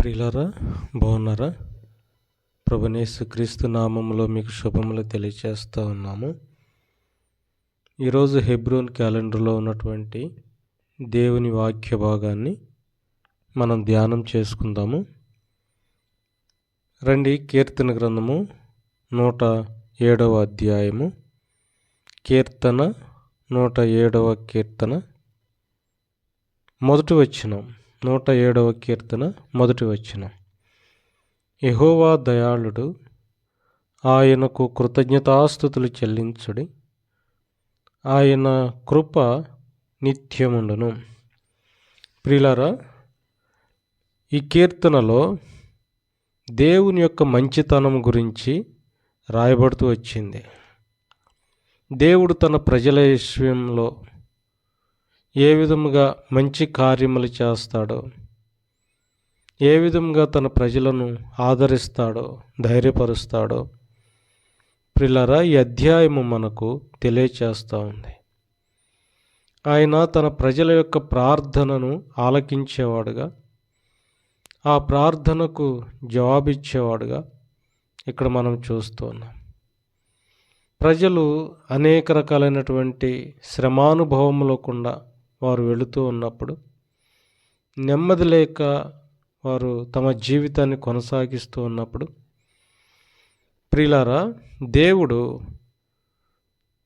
ప్రియులారా బాగున్నారా? ప్రభునేసు క్రీస్తు నామంలో మీకు శుభములు తెలియచేస్తూ ఉన్నాము. ఈరోజు హెబ్రోన్ క్యాలెండర్లో ఉన్నటువంటి దేవుని వాక్య భాగాన్ని మనం ధ్యానం చేసుకుందాము. రండి కీర్తన గ్రంథము నూట ఏడవ అధ్యాయము. కీర్తన నూట ఏడవ కీర్తన. మొదటి వచ్చినాం నూట ఏడవ కీర్తన మొదటి వచ్చిన యహోవా దయాళుడు ఆయనకు కృతజ్ఞతాస్థుతులు చెల్లించుడి. ఆయన కృప నిత్యముండును. ప్రిలరా ఈ కీర్తనలో దేవుని యొక్క మంచితనం గురించి రాయబడుతూ వచ్చింది. దేవుడు తన ప్రజల విషయంలో ఏ విధముగా మంచి కార్యములు చేస్తాడో ఏ విధంగా తన ప్రజలను ఆదరిస్తాడో ధైర్యపరుస్తాడో ప్రిల్లరా ఈ అధ్యాయము మనకు తెలియచేస్తూ ఉంది. ఆయన తన ప్రజల యొక్క ప్రార్థనను ఆలకించేవాడుగా ఆ ప్రార్థనకు జవాబిచ్చేవాడుగా ఇక్కడ మనం చూస్తున్నాం ప్రజలు అనేక రకాలైనటువంటి శ్రమానుభవములకుండా వారు వెళుతూ ఉన్నప్పుడు నెమ్మది లేక వారు తమ జీవితాన్ని కొనసాగిస్తూ ఉన్నప్పుడు ప్రియులారా దేవుడు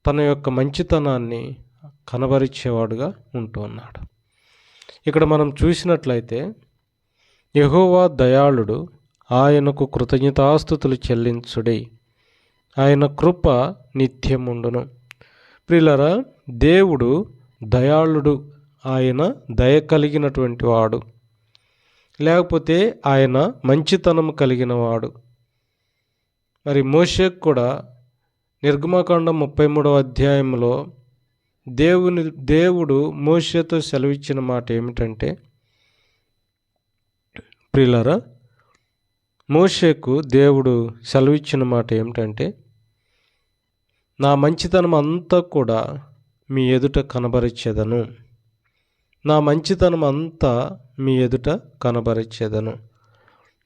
తన యొక్క మంచితనాన్ని కనబరిచేవాడుగా ఉంటూ ఉన్నాడు. ఇక్కడ మనం చూసినట్లయితే యహోవా దయాళుడు ఆయనకు కృతజ్ఞతాస్థుతులు చెల్లించుడి. ఆయన కృప నిత్యముండును. ప్రియులరా దేవుడు దయాళుడు ఆయన దయ కలిగినటువంటి వాడు. లేకపోతే ఆయన మంచితనం కలిగిన వాడు మరి మోషేక్ కూడా నిర్గమకాండం ముప్పై మూడవ అధ్యాయంలో దేవుని దేవుడు మోషేతో సెలవిచ్చిన మాట ఏమిటంటే ప్రిలరా మోషేకు దేవుడు సెలవిచ్చిన మాట ఏమిటంటే నా మంచితనం అంతా కూడా మీ ఎదుట కనబరిచెదను నా మంచితనం అంతా మీ ఎదుట కనబరిచెదను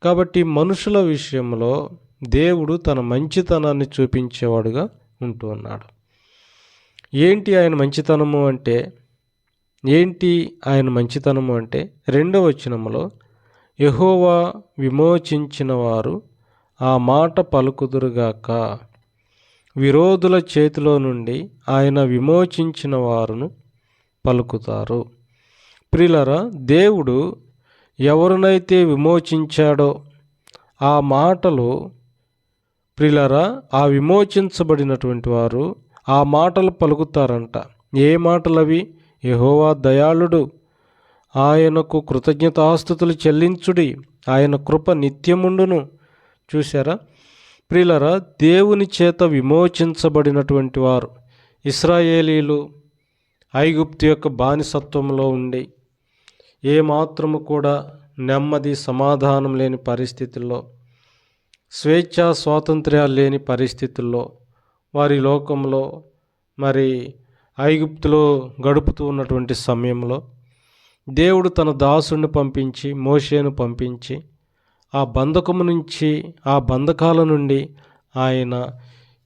కాబట్టి మనుషుల విషయంలో దేవుడు తన మంచితనాన్ని చూపించేవాడుగా ఉంటూ ఉన్నాడు. ఏంటి ఆయన మంచితనము అంటే? ఏంటి ఆయన మంచితనము అంటే? రెండవ వచనములో యహోవా విమోచించిన వారు ఆ మాట పలుకుదురుగాక. విరోధుల చేతిలో నుండి ఆయన విమోచించిన వారును పలుకుతారు. ప్రిలరా దేవుడు ఎవరినైతే విమోచించాడో ఆ మాటలు ప్రిలరా ఆ విమోచించబడినటువంటి వారు ఆ మాటలు పలుకుతారంట. ఏ మాటలు అవి యహోవా దయాళుడు. ఆయనకు కృతజ్ఞతాస్థుతులు చెల్లించుడి. ఆయన కృప నిత్యముండును. చూసారా ప్రిలరా దేవుని చేత విమోచించబడినటువంటి వారు ఇస్రాయేలీలు ఐగుప్తు యొక్క బానిసత్వంలో ఉండి ఏమాత్రము కూడా నెమ్మది సమాధానం లేని పరిస్థితుల్లో స్వేచ్ఛ స్వాతంత్ర్యాలు లేని పరిస్థితుల్లో వారి లోకంలో మరి ఐగుప్తులో గడుపుతూ ఉన్నటువంటి సమయంలో దేవుడు తన దాసుని పంపించి మోషేను పంపించి ఆ బంధకము నుంచి ఆ బంధకాల నుండి ఆయన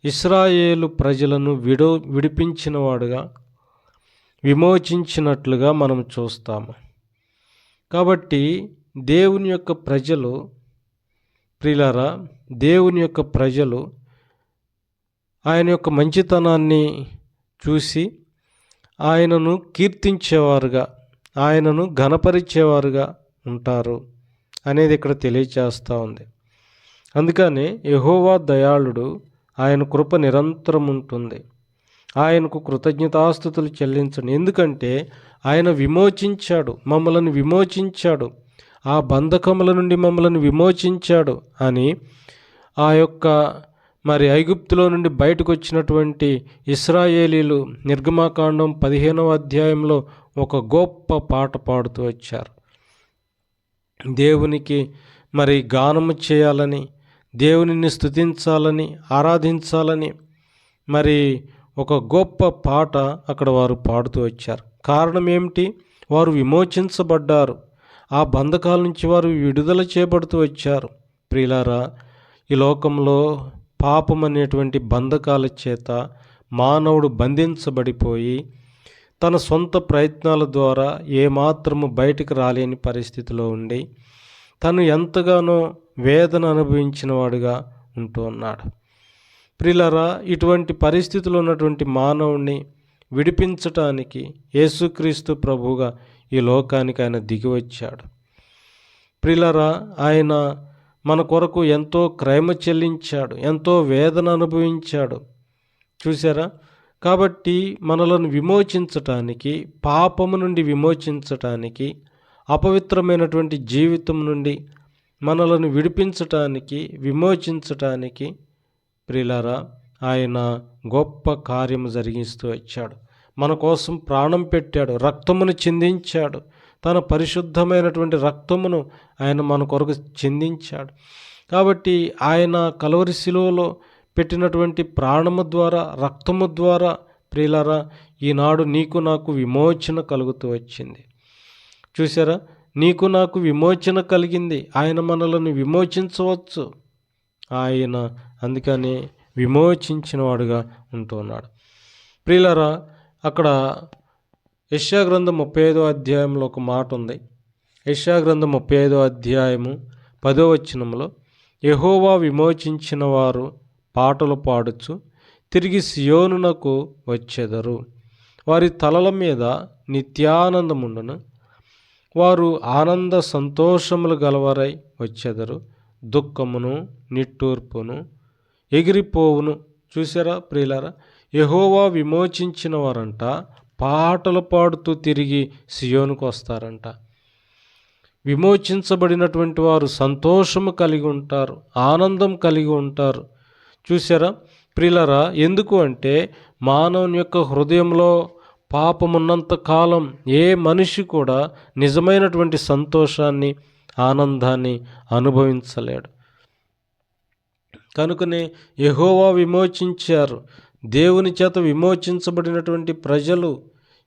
ఇస్రాయేలు ప్రజలను విడో విడిపించినవాడుగా విమోచించినట్లుగా మనం చూస్తాము. కాబట్టి దేవుని యొక్క ప్రజలు ప్రిలరా దేవుని యొక్క ప్రజలు ఆయన యొక్క మంచితనాన్ని చూసి ఆయనను కీర్తించేవారుగా ఆయనను ఘనపరిచేవారుగా ఉంటారు. అనేది ఇక్కడ తెలియచేస్తూ ఉంది. అందుకని యహోవా దయాళుడు ఆయన కృప నిరంతరం ఉంటుంది. ఆయనకు కృతజ్ఞతాస్థుతులు చెల్లించండి. ఎందుకంటే ఆయన విమోచించాడు మమ్మలను విమోచించాడు ఆ బంధకముల నుండి మమ్మల్ని విమోచించాడు అని ఆ యొక్క మరి ఐగుప్తులో నుండి బయటకు వచ్చినటువంటి ఇస్రాయేలీలు నిర్గమాకాండం పదిహేనవ అధ్యాయంలో ఒక గొప్ప పాట పాడుతూ వచ్చారు. దేవునికి మరి గానము చేయాలని దేవునిని స్థుతించాలని ఆరాధించాలని మరి ఒక గొప్ప పాట అక్కడ వారు పాడుతూ వచ్చారు. కారణం ఏమిటి? వారు విమోచించబడ్డారు. ఆ బంధకాల నుంచి వారు విడుదల చేయబడుతూ వచ్చారు. ప్రియులారా ఈ లోకంలో పాపం అనేటువంటి బంధకాల చేత మానవుడు బంధించబడిపోయి తన సొంత ప్రయత్నాల ద్వారా ఏమాత్రము బయటకు రాలేని పరిస్థితిలో ఉండి తను ఎంతగానో వేదన అనుభవించిన వాడుగా ఉంటూ ఉన్నాడు. ప్రిలరా ఇటువంటి పరిస్థితులు ఉన్నటువంటి మానవుణ్ణి విడిపించటానికి యేసుక్రీస్తు ప్రభువుగా ఈ లోకానికి ఆయన దిగివచ్చాడు. ప్రిలరా ఆయన మన కొరకు ఎంతో క్రైమ చెల్లించాడు ఎంతో వేదన అనుభవించాడు. చూసారా కాబట్టి మనలను విమోచించటానికి పాపము నుండి విమోచించటానికి అపవిత్రమైనటువంటి జీవితం నుండి మనలను విడిపించటానికి విమోచించటానికి ప్రిలారా ఆయన గొప్ప కార్యము జరిగిస్తూ వచ్చాడు. మన కోసం ప్రాణం పెట్టాడు రక్తమును చిందించాడు. తన పరిశుద్ధమైనటువంటి రక్తమును ఆయన మన కొరకు చిందించాడు. కాబట్టి ఆయన కలవరి శిలువలో పెట్టినటువంటి ప్రాణము ద్వారా రక్తము ద్వారా ప్రియులరా ఈనాడు నీకు నాకు విమోచన కలుగుతూ వచ్చింది. చూసారా నీకు నాకు విమోచన కలిగింది. ఆయన మనలను విమోచించవచ్చు. ఆయన అందుకని విమోచించిన వాడుగా ఉంటున్నాడు ప్రియులరా అక్కడ యశాగ్రంథం ముప్పై ఐదో అధ్యాయంలో ఒక మాట ఉంది. యశాగ్రంథం ముప్పై ఐదో అధ్యాయము పదో వచనంలో యహోవా విమోచించిన వారు పాటలు పాడుచు తిరిగి సియోనునకు వచ్చెదరు. వారి తలల మీద నిత్యానందముండును. వారు ఆనంద సంతోషములు గలవారై వచ్చెదరు. దుఃఖమును నిట్టూర్పును ఎగిరిపోవును. చూసారా ప్రియులారా? యహోవా విమోచించిన వారంట పాటలు పాడుతూ తిరిగి సియోనుకు వస్తారంట. విమోచించబడినటువంటి వారు సంతోషము కలిగి ఉంటారు ఆనందం కలిగి ఉంటారు. చూసారా ప్రిలరా ఎందుకు అంటే మానవుని యొక్క హృదయంలో పాపమున్నంత కాలం ఏ మనిషి కూడా నిజమైనటువంటి సంతోషాన్ని ఆనందాన్ని అనుభవించలేడు. కనుకనే యహోవా విమోచించారు. దేవుని చేత విమోచించబడినటువంటి ప్రజలు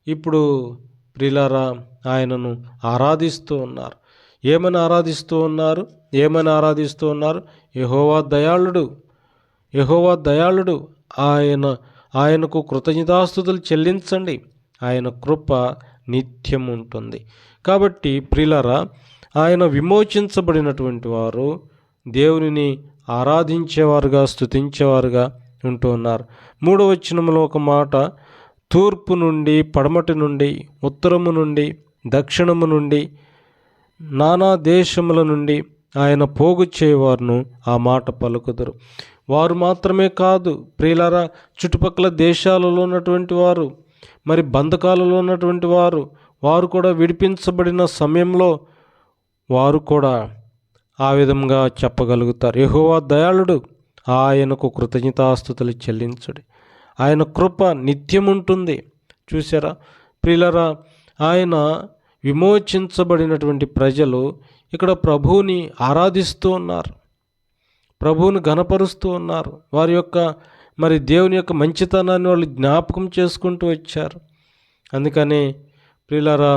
ఇప్పుడు ప్రిలారా ఆయనను ఆరాధిస్తూ ఉన్నారు. ఏమని ఆరాధిస్తూ ఉన్నారు? ఏమని ఆరాధిస్తూ ఉన్నారు? యహోవా దయాళుడు. యహోవా దయాళుడు. ఆయన ఆయనకు కృతజ్ఞతాస్తుతులు చెల్లించండి. ఆయన కృప నిత్యం ఉంటుంది కాబట్టి ప్రిలరా ఆయన విమోచించబడినటువంటి వారు దేవునిని ఆరాధించేవారుగా స్థుతించేవారుగా ఉంటూ ఉన్నారు. మూడవ వచనంలో ఒక మాట తూర్పు నుండి పడమటి నుండి ఉత్తరము నుండి దక్షిణము నుండి నానా దేశముల నుండి ఆయన పోగు చేయవారును ఆ మాట పలుకుదరు. వారు మాత్రమే కాదు ప్రియులారా చుట్టుపక్కల దేశాలలో ఉన్నటువంటి వారు మరి బంధకాలలో ఉన్నటువంటి వారు వారు కూడా విడిపించబడిన సమయంలో వారు కూడా ఆ విధంగా చెప్పగలుగుతారు. యహోవా దయాళుడు ఆయనకు కృతజ్ఞతాస్తుతులు చెల్లించుడి. ఆయన కృప నిత్యం ఉంటుంది. చూసారా ప్రియులరా ఆయన విమోచించబడినటువంటి ప్రజలు ఇక్కడ ప్రభువుని ఆరాధిస్తూ ఉన్నారు. ప్రభువుని గనపరుస్తూ ఉన్నారు. వారి యొక్క మరి దేవుని యొక్క మంచితనాన్ని వాళ్ళు జ్ఞాపకం చేసుకుంటూ వచ్చారు. అందుకని ప్రియులరా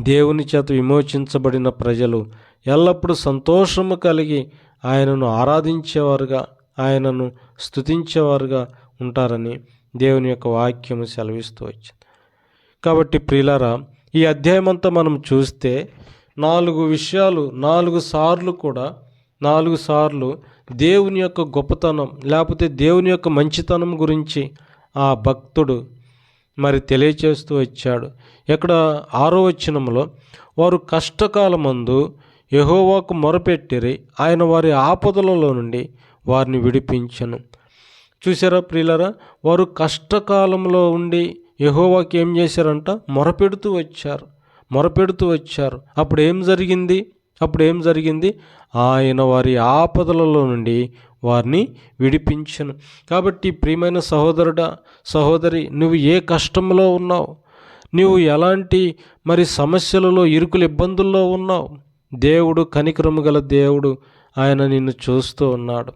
దేవుని చేత విమోచించబడిన ప్రజలు ఎల్లప్పుడూ సంతోషము కలిగి ఆయనను ఆరాధించేవారుగా ఆయనను స్తుతించేవారుగా ఉంటారని దేవుని యొక్క వాక్యము సెలవిస్తూ వచ్చింది. కాబట్టి ప్రియులారా ఈ అధ్యాయమంతా మనం చూస్తే నాలుగు విషయాలు నాలుగు సార్లు కూడా నాలుగు సార్లు దేవుని యొక్క గొప్పతనం లేకపోతే దేవుని యొక్క మంచితనం గురించి ఆ భక్తుడు మరి తెలియచేస్తూ వచ్చాడు. ఇక్కడ ఆరో వచనంలో వారు కష్టకాలమందు యహోవాకు మొరపెట్టిరి ఆయన వారి ఆపదలలో నుండి వారిని విడిపించను. చూసారా ప్రియులరా వారు కష్టకాలంలో ఉండి యహోవాకి ఏం చేశారంట? మొరపెడుతూ వచ్చారు మొరపెడుతూ వచ్చారు. అప్పుడు ఏం జరిగింది? అప్పుడు ఏం జరిగింది? ఆయన వారి ఆపదలలో నుండి వారిని విడిపించను. కాబట్టి ప్రియమైన సహోదరుడా సహోదరి నువ్వు ఏ కష్టంలో ఉన్నావు? నువ్వు ఎలాంటి మరి సమస్యలలో ఇరుకులు ఇబ్బందుల్లో ఉన్నావు? దేవుడు కనికరము గల దేవుడు ఆయన నిన్ను చూస్తూ ఉన్నాడు.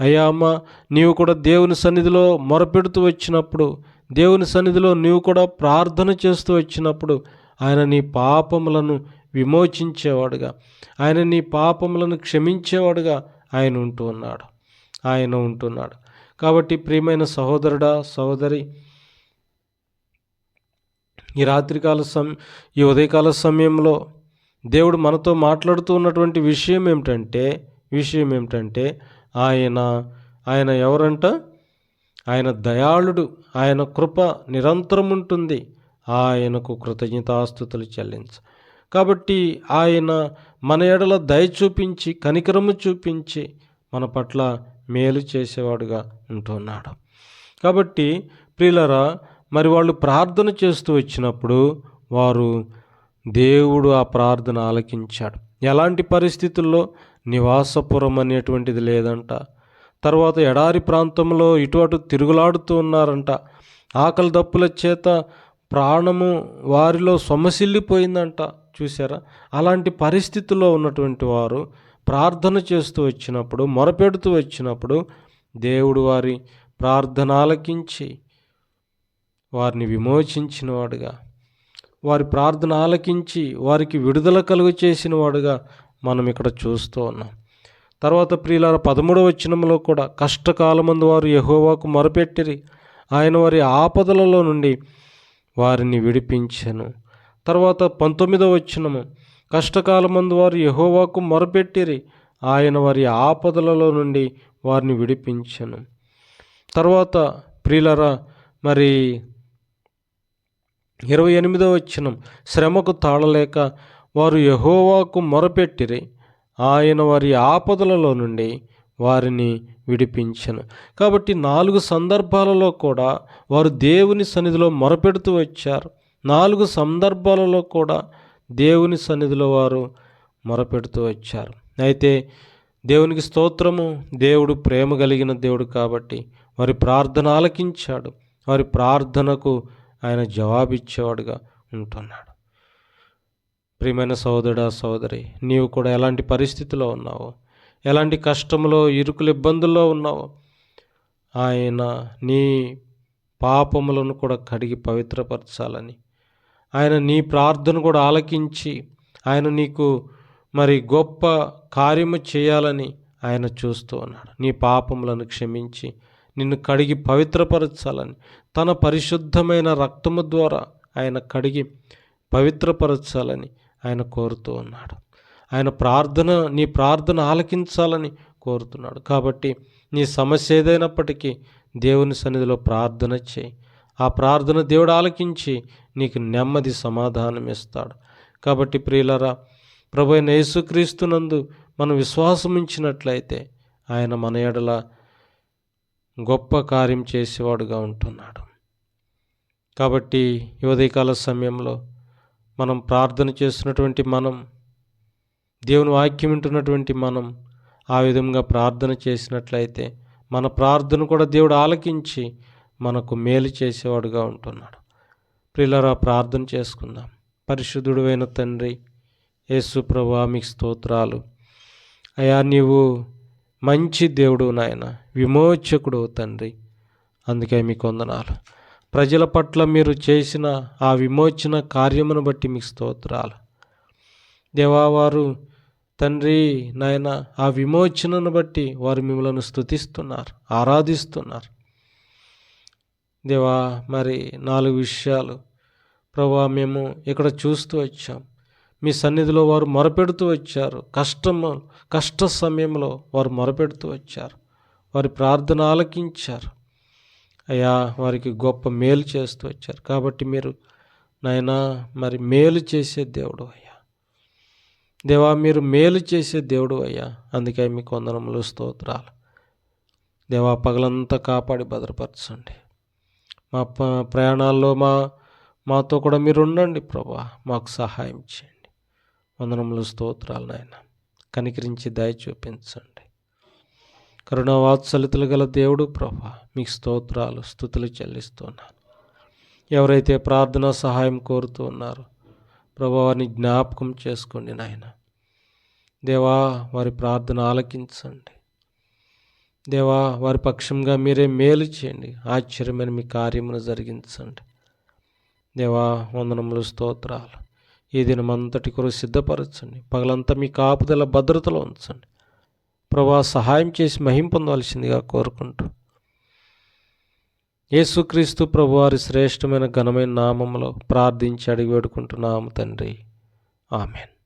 అయ్యా అమ్మ నీవు కూడా దేవుని సన్నిధిలో మొరపెడుతూ వచ్చినప్పుడు దేవుని సన్నిధిలో నీవు కూడా ప్రార్థన చేస్తూ వచ్చినప్పుడు ఆయన నీ పాపములను విమోచించేవాడుగా. ఆయన నీ పాపములను క్షమించేవాడుగా ఆయన ఉంటూ ఉన్నాడు. ఆయన ఉంటున్నాడు కాబట్టి ప్రియమైన సహోదరుడా సహోదరి ఈ రాత్రికాల సమ ఈ ఉదయకాల సమయంలో దేవుడు మనతో మాట్లాడుతూ ఉన్నటువంటి విషయం ఏమిటంటే విషయం ఏమిటంటే ఆయన ఆయన ఎవరంట? ఆయన దయాళుడు ఆయన కృప నిరంతరం ఉంటుంది. ఆయనకు కృతజ్ఞతాస్థుతులు చెల్లించ. కాబట్టి ఆయన మన ఎడల దయ చూపించి కనికరము చూపించి మన పట్ల మేలు చేసేవాడుగా ఉంటున్నాడు. కాబట్టి ప్రియులరా మరి వాళ్ళు ప్రార్థన చేస్తూ వచ్చినప్పుడు వారు దేవుడు ఆ ప్రార్థన ఆలకించాడు. ఎలాంటి పరిస్థితుల్లో? నివాసపురం అనేటువంటిది లేదంట. తర్వాత ఎడారి ప్రాంతంలో ఇటు అటు తిరుగులాడుతూ ఉన్నారంట. ఆకలి దప్పుల చేత ప్రాణము వారిలో సొమ్మసిల్లిపోయిందంట చూసారా అలాంటి పరిస్థితుల్లో ఉన్నటువంటి వారు ప్రార్థన చేస్తూ వచ్చినప్పుడు మొరపెడుతూ వచ్చినప్పుడు దేవుడు వారి ప్రార్థన ఆలకించి వారిని విమోచించిన వాడుగా వారి ప్రార్థన ఆలకించి వారికి విడుదల కలుగు చేసిన వాడుగా మనం ఇక్కడ చూస్తూ ఉన్నాం. తర్వాత ప్రియులార పదమూడవ వచనంలో కూడా కష్టకాలమందు వారు యహోవాకు మొరపెట్టిరి ఆయన వారి ఆపదలలో నుండి వారిని విడిపించను. తర్వాత పంతొమ్మిదవ వచనము. కష్టకాలమందు వారు యహోవాకు మొరపెట్టిరి. ఆయన వారి ఆపదలలో నుండి వారిని విడిపించను. తర్వాత ప్రియులరా మరి ఇరవై ఎనిమిదవ వచ్చినం శ్రమకు తాళలేక వారు యహోవాకు మొరపెట్టిరి. ఆయన వారి ఆపదలలో నుండి వారిని విడిపించను. కాబట్టి నాలుగు సందర్భాలలో కూడా వారు దేవుని సన్నిధిలో మొరపెడుతూ వచ్చారు. నాలుగు సందర్భాలలో కూడా దేవుని సన్నిధిలో వారు మొరపెడుతూ వచ్చారు. అయితే దేవునికి స్తోత్రము దేవుడు ప్రేమ కలిగిన దేవుడు కాబట్టి వారి ప్రార్థన ఆలకించాడు. వారి ప్రార్థనకు ఆయన జవాబిచ్చేవాడుగా ఉంటున్నాడు. ప్రియమైన సోదరుడా సోదరి నీవు కూడా ఎలాంటి పరిస్థితిలో ఉన్నావో ఎలాంటి కష్టంలో ఇరుకులు ఇబ్బందుల్లో ఉన్నావో ఆయన నీ పాపములను కూడా కడిగి పవిత్రపరచాలని ఆయన నీ ప్రార్థన కూడా ఆలకించి ఆయన నీకు మరి గొప్ప కార్యము చేయాలని ఆయన చూస్తూ ఉన్నాడు. నీ పాపములను క్షమించి నిన్ను కడిగి పవిత్రపరచాలని తన పరిశుద్ధమైన రక్తము ద్వారా ఆయన కడిగి పవిత్రపరచాలని ఆయన కోరుతూ ఉన్నాడు. ఆయన ప్రార్థన నీ ప్రార్థన ఆలకించాలని కోరుతున్నాడు. కాబట్టి నీ సమస్య ఏదైనప్పటికీ దేవుని సన్నిధిలో ప్రార్థన చేయి. ఆ ప్రార్థన దేవుడు ఆలకించి నీకు నెమ్మది సమాధానం ఇస్తాడు. కాబట్టి ప్రియులరా ప్రభు అయిన యేసుక్రీస్తునందు మనం విశ్వాసం ఉంచినట్లయితే ఆయన మన ఎడల గొప్ప కార్యం చేసేవాడుగా ఉంటున్నాడు. కాబట్టి ఉదయకాల సమయంలో మనం ప్రార్థన చేస్తున్నటువంటి మనం దేవుని వాక్యం వింటున్నటువంటి మనం ఆ విధంగా ప్రార్థన చేసినట్లయితే మన ప్రార్థన కూడా దేవుడు ఆలకించి మనకు మేలు చేసేవాడుగా ఉంటున్నాడు. ప్రిల్లరా ప్రార్థన చేసుకుందాం. పరిశుద్ధుడైన తండ్రి యేసు ప్రభా మీకు స్తోత్రాలు. అయా నీవు మంచి దేవుడు నాయన విమోచకుడు తండ్రి. అందుకే మీకు వందనాలు. ప్రజల పట్ల మీరు చేసిన ఆ విమోచన కార్యమును బట్టి మీకు స్తోత్రాలు. దేవా వారు తండ్రి నాయన ఆ విమోచనను బట్టి వారు మిమ్మల్ని స్తుతిస్తున్నారు ఆరాధిస్తున్నారు. దేవా మరి నాలుగు విషయాలు. ప్రభా మేము ఇక్కడ చూస్తూ వచ్చాం. మీ సన్నిధిలో వారు మొరపెడుతూ వచ్చారు. కష్టం కష్ట సమయంలో వారు మొరపెడుతూ వచ్చారు. వారి ప్రార్థన ఆలకించారు. అయ్యా వారికి గొప్ప మేలు చేస్తూ వచ్చారు. కాబట్టి మీరు నాయనా మరి మేలు చేసే దేవుడు అయ్యా. దేవా మీరు మేలు చేసే దేవుడు అయ్యా. అందుకే మీకు వందనములు స్తోత్రాలు. దేవా పగలంతా కాపాడి భద్రపరచండి. మా ప్రయాణాల్లో మా మాతో కూడా మీరు ఉండండి ప్రభా. మాకు సహాయం చేయండి. వందనములు స్తోత్రాలు నాయన. కనికరించి దయ చూపించండి. కరుణా వాత్సలితలు గల దేవుడు ప్రభా మీకు స్తోత్రాలు స్థుతులు చెల్లిస్తున్నాను. ఎవరైతే ప్రార్థన సహాయం కోరుతూ ఉన్నారో ప్రభా వారిని జ్ఞాపకం చేసుకోండి నాయన. దేవా వారి ప్రార్థన ఆలకించండి. దేవా వారి పక్షంగా మీరే మేలు చేయండి. ఆశ్చర్యమైన మీ కార్యమును జరిగించండి. దేవా వందనములు స్తోత్రాలు. ఈ దినమంతటి కొరకు సిద్ధపరచండి. పగలంతా మీ కాపుదల భద్రతలో ఉంచండి. ప్రభా సహాయం చేసి మహింపొందవలసిందిగా కోరుకుంటూ. యేసుక్రీస్తు ప్రభువారి శ్రేష్టమైన ఘనమైన నామంలో ప్రార్థించి అడిగి వేడుకుంటున్నాము తండ్రి. ఆమెన్.